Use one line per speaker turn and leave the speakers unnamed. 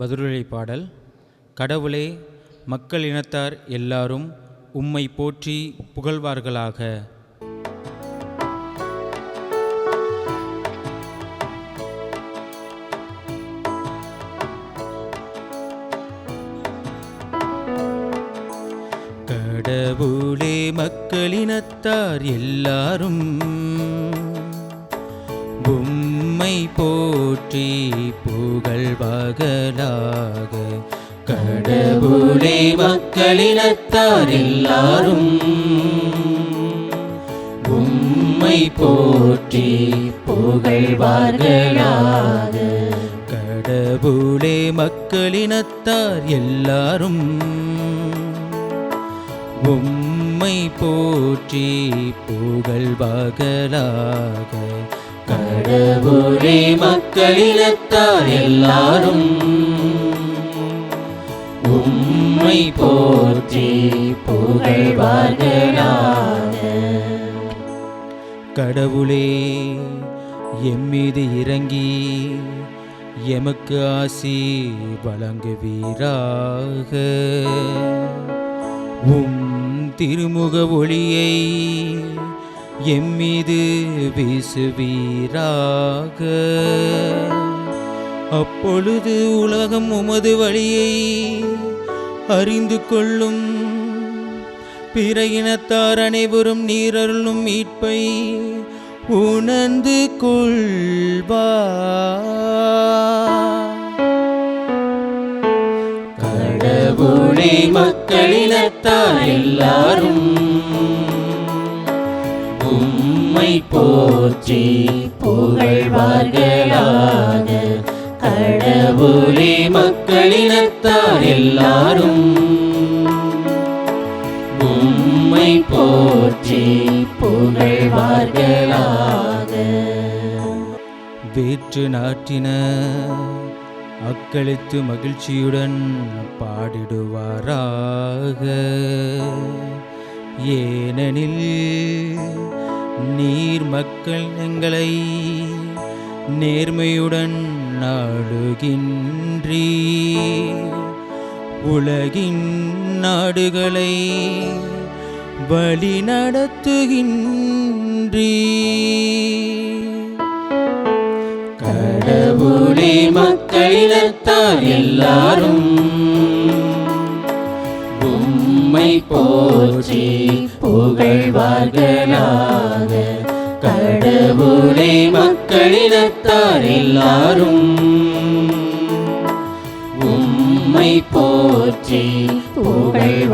பதிலுரை பாடல் கடவுளே மக்கள் இனத்தார் எல்லாரும் உம்மை போற்றி புகழ்வார்களாக. கடவுளே மக்களினத்தார் எல்லாரும் உம்மை போற்றி புகழ்வகலாக கடவுளே மக்களினத்தார் எல்லாரும் உம்மை போற்றி புகழ்வார்களாக கடவுளே மக்களினத்தார் எல்லாரும் உம்மை போற்றி புகழ்வாகலாக கடவுளே மக்களினத்தார் எல்லாரும் உம்மை போற்றி புகழ்வார்களாக. கடவுளே எம்மீது இறங்கி எமக்கு ஆசி வழங்குவீராக. உம் திருமுக ஒளியை எம்மீது வீசுவீராக. அப்பொழுது உலகம் உமது வழியை அறிந்து கொள்ளும். பிற இனத்தார் அனைவரும் நீரருளும் மீட்பை உணர்ந்து கொள்வா. கடவுளை மக்களினத்தார் எல்லாரும் உம்மை போற்றி புகழ்வார்களாக. கடவுளே மக்களினத்தார் எல்லாரும். உம்மை போற்றி புகழ்வார்களாக. வேற்று நாட்டின அக்களித்து மகிழ்ச்சியுடன் பாடிடுவாராக. ஏனெனில் நீர் மக்கள் எங்களை நேர்மையுடன் நாடுகின்றீ உலகின் நாடுகளை வழி நடத்துகின்றீ கடவுளே மக்களினத்தார் எல்லாரும் உம்மை போற்றி புகழ்வார்களாக கடவுளை மக்களினத்தார் எல்லாரும் உம்மை போற்றி புகழ்வார்களாக.